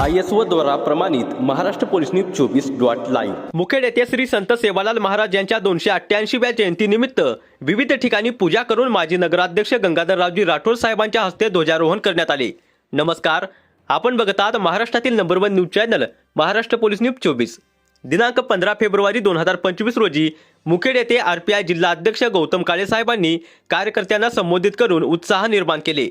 I S O द्वारा प्रमाणित Maharashtra police news चोवीस डॉट लाईव्ह. मुखेड येथे श्री संत सेवालाल महाराज यांच्या दोनशे अठ्ठ्याऐंशीव्या जयंतीनिमित्त विविध ठिकाणी पूजा करून माजी नगराध्यक्ष गंगाधररावजी राठोड साहेबांच्या हस्ते ध्वजारोहण करण्यात आले. नमस्कार आपण बघत आहात महाराष्ट्रातील number one news channel Maharashtra police news चोवीस. दिनांक पंधरा फेब्रुवारी दोन हजार पंचवीस रोजी मुखेड येथे आय जिल्हा अध्यक्ष गौतम काळे साहेबांनी कार्यकर्त्यांना संबोधित करून उत्साह निर्माण केले.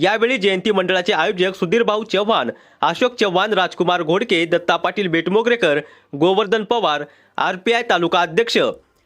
यावेळी जयंती मंडळाचे आयोजक सुधीरभाऊ चव्हाण अशोक चव्हाण राजकुमार घोडके दत्ता पाटील बेटमोगरेकर गोवर्धन पवार आरपीआय तालुका अध्यक्ष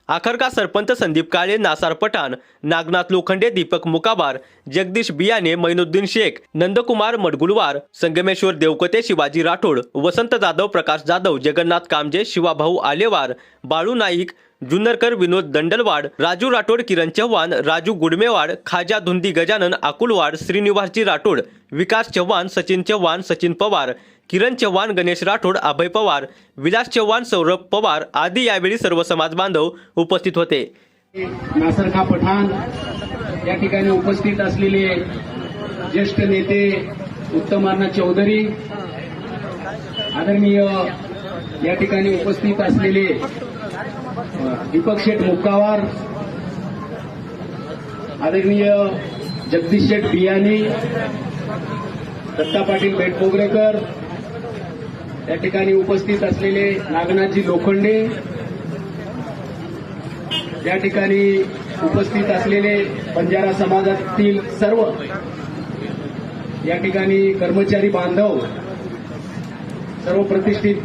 आखरका सरपंच संदीप काळे नासार पठाण नागनाथ लोखंडे दीपक मुकाबार जगदीश बियाणे मैनुद्दीन शेख नंदकुमार मडगुलवार संगमेश्वर देवकते शिवाजी राठोड वसंत जाधव प्रकाश जाधव जगन्नाथ कामजे शिवाभाऊ आलेवार बाळू नाईक जुन्नरकर विनोद दंडलवाड राजू राठोड किरण चव्हाण राजू गुडमेवाड खाजा धुंदी गजानन अकुलवाड श्रीनिवासजी राठोड विकास चव्हाण सचिन चव्हाण सचिन पवार किरण चव्हाण गणेश राठोड अभय पवार विलास चव्हाण सौरभ पवार आदी यावेळी सर्व समाज बांधव उपस्थित होते. नासर खा पठाण या ठिकाणी उपस्थित असलेले ज्येष्ठ नेते उत्तम अण्णा चौधरी आदरणीय या ठिकाणी उपस्थित असलेले दीपक शेठ मुक्कावार आदरणीय जगदीश शेठ बियाणी दत्ता पाटील बेटपोगरेकर या ठिकाणी उपस्थित असलेले नागनाथजी लोखंडे या ठिकाणी उपस्थित असलेले बंजारा समाजातील सर्व या ठिकाणी कर्मचारी बांधव सर्व प्रतिष्ठित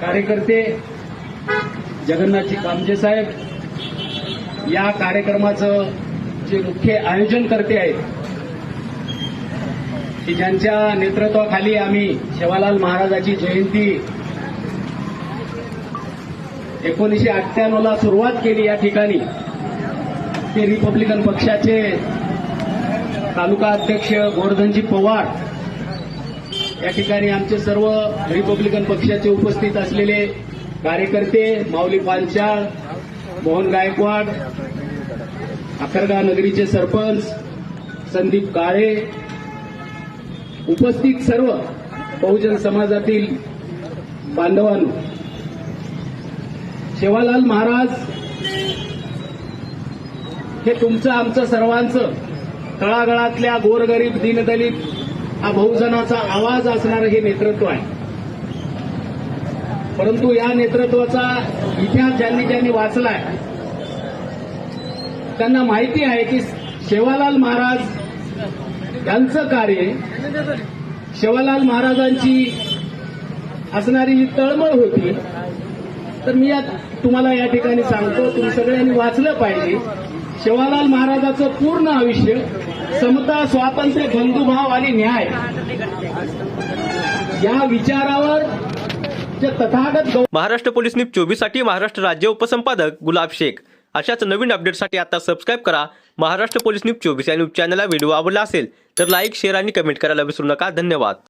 कार्यकर्ते जगन्नाथजी कामजे साहेब या कार्यक्रमाचं जे मुख्य आयोजन करते आहेत की ज्यांच्या नेतृत्वाखाली आम्ही शेवालाल महाराजाची जयंती एकोणीसशे अठ्ठ्याण्णव ला सुरुवात केली या ठिकाणी. ते रिपब्लिकन पक्षाचे तालुका अध्यक्ष गोवर्धनजी पवार या ठिकाणी आमचे सर्व रिपब्लिकन पक्षाचे उपस्थित असलेले कार्यकर्ते माऊली पांचाळ मोहन गायकवाड अखरगा नगरीचे सरपंच संदीप काळे उपस्थित सर्व बहुजन समाजातील बांधवांनो. शेवालाल महाराज हे तुमचं आमचं सर्वांचं तळागळातल्या गोरगरीब दीनदलित हा बहुजनाचा आवाज असणारं हे नेतृत्व आहे. परंतु या नेतृत्वाचा इतिहास ज्यांनी ज्यांनी वाचलाय त्यांना माहिती आहे की शेवालाल महाराज यांचं कार्य शेवालाल महाराजांची असणारी जी तळमळ होती. तर मी या तुम्हाला या ठिकाणी सांगतो तुम्ही सगळ्यांनी वाचलं पाहिजे. शिवालाल महाराजाचं पूर्ण आयुष्य समता स्वातंत्र्य बंधुभाव आणि न्याय या विचारावर महाराष्ट्र पोलीस न्यूज चोवीससाठी महाराष्ट्र राज्य उपसंपादक गुलाब शेख. अशाच नवीन अपडेटसाठी आता सबस्क्राईब करा. महाराष्ट्र पोलीस न्यूज चोवीस या न्यूज चॅनलला व्हिडिओ आवडला असेल तर लाईक शेअर आणि कमेंट करायला विसरू नका. धन्यवाद.